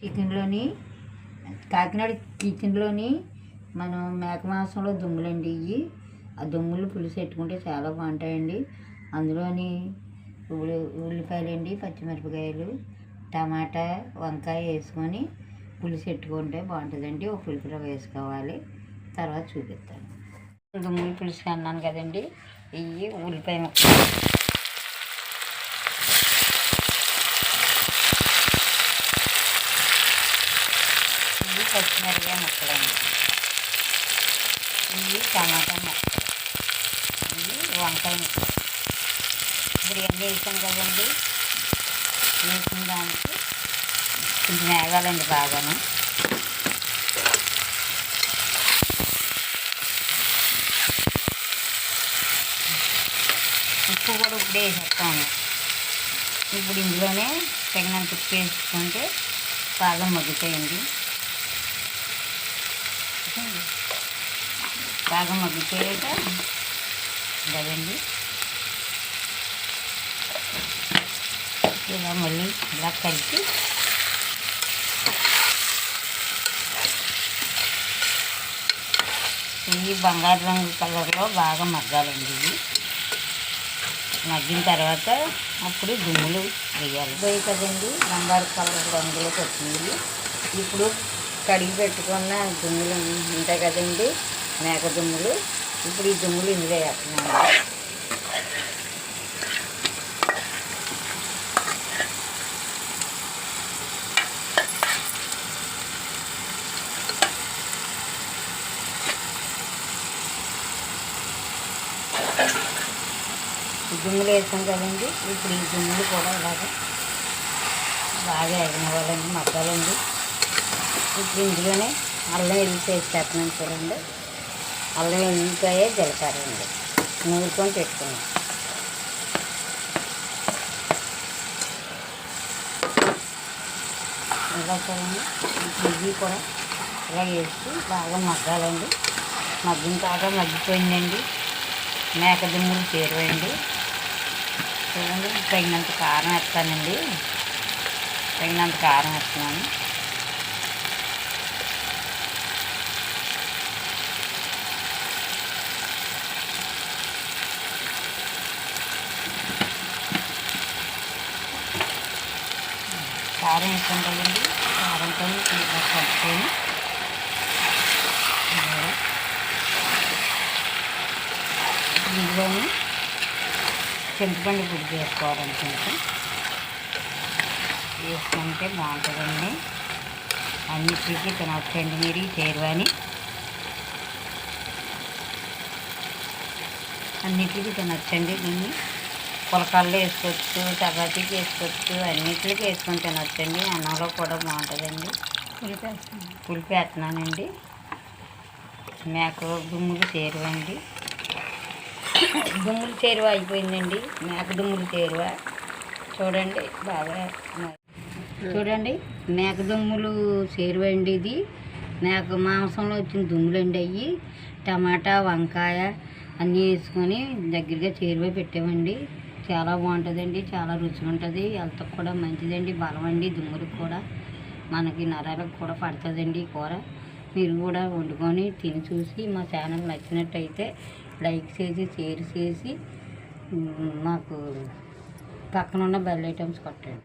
చికెన్లోని కాకినాడ కిచెన్లోని మనం మేక మాంసంలో దుమ్ములండి ఇవి ఆ దుమ్ములు పులుసు పెట్టుకుంటే చాలా బాగుంటాయండి. అందులోని ఉల్లి ఉల్లిపాయలండి పచ్చిమిరపకాయలు టమాటా వంకాయ వేసుకొని పులుసు పెట్టుకుంటే బాగుంటుందండి. ఒక పులుపులో వేసుకోవాలి. తర్వాత చూపిస్తాను. దుమ్ములు పులుసు అన్నాను కదండి. ఇవి ఉల్లిపాయ ముక్కలు ఇవి పచ్చిమిరపకాయ ముక్కలండి ఇవి టమాటా ముక్కలు ఇవి వంకాయ ముక్కలు ఇప్పుడు ఇవన్నీ వేసాం కదండి? వేసిన దానికి కొంచెం వేగాలండి బాగాను. ఉప్పు కూడా ఇప్పుడే వేసేస్తాను ఇప్పుడు ఇందులోనే తగినంత ఉప్పు వేసుకుంటే బాగా మగ్గుతాయండి. బాగా మగ్గిపోయాక కదండి ఇలా మళ్ళీ ఇలా కలిపి ఇవి బంగారు రంగు కలర్లో బాగా మగ్గాలండి ఇవి మగ్గిన తర్వాత అప్పుడు గుమ్ములు వేయాలి. పోయి కదండి బంగారు కలర్ రంగులోకి వచ్చింది ఇప్పుడు కడిగి పెట్టుకున్న దుమ్ములు ఉంటాయి కదండి మేక దుమ్ములు. ఇప్పుడు ఈ దుమ్ములు ఇందులో వేస్తున్నాను. దుమ్ములు వేసాం కదండి ఇప్పుడు ఈ దుమ్ములు కూడా ఇలాగ బాగా ఎగనవాలండి మగ్గాలండి ఇప్పుడు ఇందులోనే అల్లం ఎల్లి చేసి చూడండి. అల్లం ఎల్లిపాయ జీలకర్ర అండి నూరుకొని పెట్టుకున్నాం. ఇలా చూడండి. ఇవి కూడా ఇలా వేసి బాగా మగ్గాలండి. మగ్గిన కాక మగ్గిపోయిందండి. మేక దుమ్ములు చేరువండి చూడండి తగినంత కారం వేస్తానండి. తగినంత కారం వేస్తున్నాను. కారం వేసాం కదండి కారంతో కలుపుకొని. ఇందులోని చింతపండు పొడి చేసుకోవాలనుకుంటే వేసుకుంటే బాగుంటుందండి. అన్నిటికీ తినవచ్చండి మీరు ఈ చేరువని అన్నిటికీ తినొచ్చండి దీన్ని. పులకాల్లో వేసుకోవచ్చు చపాతీకి వేసుకోవచ్చు అన్నిటికి వేసుకొని తినొచ్చండి. అన్నంలో కూడా బాగుంటుందండి. పులిపేస్తున్నాను పులిపేస్తున్నానండి. మేక దుమ్ములు చేరువండి. దుమ్ములు చేరువ అయిపోయిందండి. మేక దుమ్ములు చేరువ. చూడండి బాగా చూడండి మేక దుమ్ములు చేరువ అండి ఇది. మేక మాంసంలో వచ్చిన దుమ్ములండి అవి టమాటా వంకాయ అన్నీ వేసుకొని దగ్గరగా చేరువ పెట్టామండి. చాలా బాగుంటుందండి చాలా రుచిగా ఉంటుంది హెల్త్కి కూడా మంచిదండి బలం అండి దుమ్ములకు కూడా మనకి నరాలకు కూడా పడుతుందండి ఈ కూర. మీరు కూడా వండుకొని తిని చూసి మా ఛానల్ నచ్చినట్టయితే లైక్ చేసి షేర్ చేసి మ్, మాకు పక్కనున్న బెల్ ఐటమ్స్ కొట్టండి.